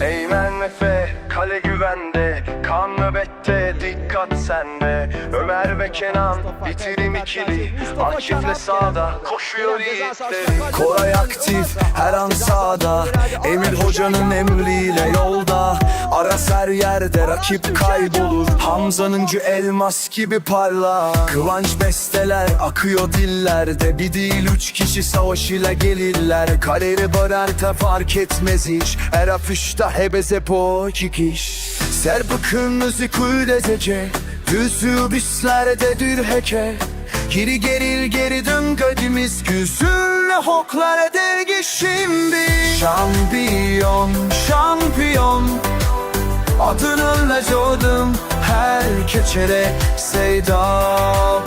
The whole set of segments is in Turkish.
Eymen Efe kale güvende Kan nöbette dikkat sende. Ömer ve Kenan bitirim ikili. Akif'le sağda koşuyor yiğitleri Koray aktif her an sağda. Emir hocanın emriyle yolda Aras her yerde rakip kaybolur. Hamza'nıncı elmas gibi parla Kıvanç besteler akıyor dillerde. Bir değil üç kişi savaş ile gelirler. Kaleri bararta fark etmez hiç. Her afişta hebeze po çekiş Serbı kırmızı kuldezece Düzü bislerdedir heke Geri geril geri dön kadimiz Güzünle hoklara dergi şimdi. Şampiyon, şampiyon Adını lazodım her keçere Seyda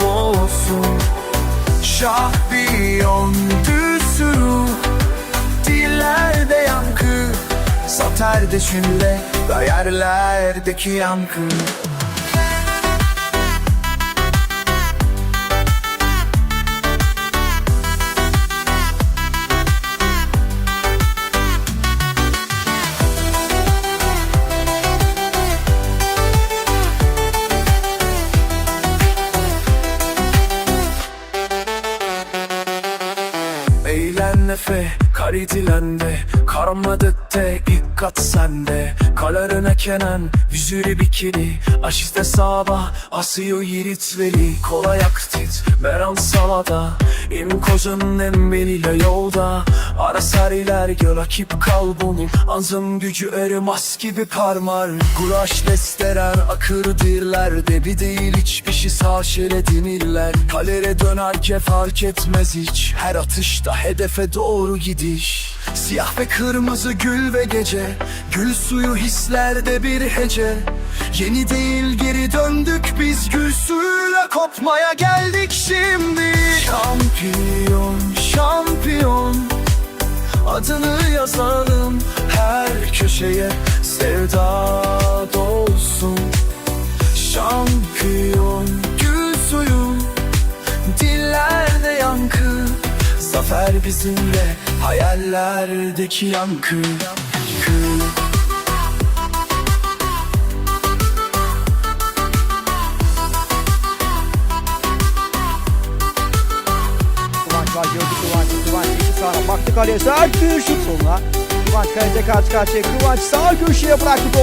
olsun. Şampiyon düzü Dillerde yankı. Satar deşinle Dayarlerdeki yankı Nefe, karidilende Karamadıkte dikkat sende. Kalarına kenen, vizürü bikini. Aşiste sabah, asıyor yiritveli Kolay aktit, meran salada İm kozunun embeliyle yolda. Ara seriler gör rakip kalbunu Anzım gücü erimaz gibi karmar. Kuraş desteren akır dirlerde. Bir değil hiçbir şey sağ şere dinirler. Kalere dönerken fark etmez hiç. Her atışta hedefe doğru gidiş. Siyah ve kırmızı gül ve gece. Gül suyu hislerde bir hece. Yeni değil geri döndük biz. Gül suyuyla kopmaya geldik şimdi Şampiyon, şampiyon. Adını yazalım her köşeye. Sevda dolsun. Şampiyon gül suyu Dillerde yankı. Zafer bizimle Hayallerdeki yankı. Yankı. Var gördü Kıvanç. Kıvanç iki sağına baktı kaleye sert bir şut soluna. Kıvanç kalece karşı karşıya. Kıvanç sağ köşeye bıraktı.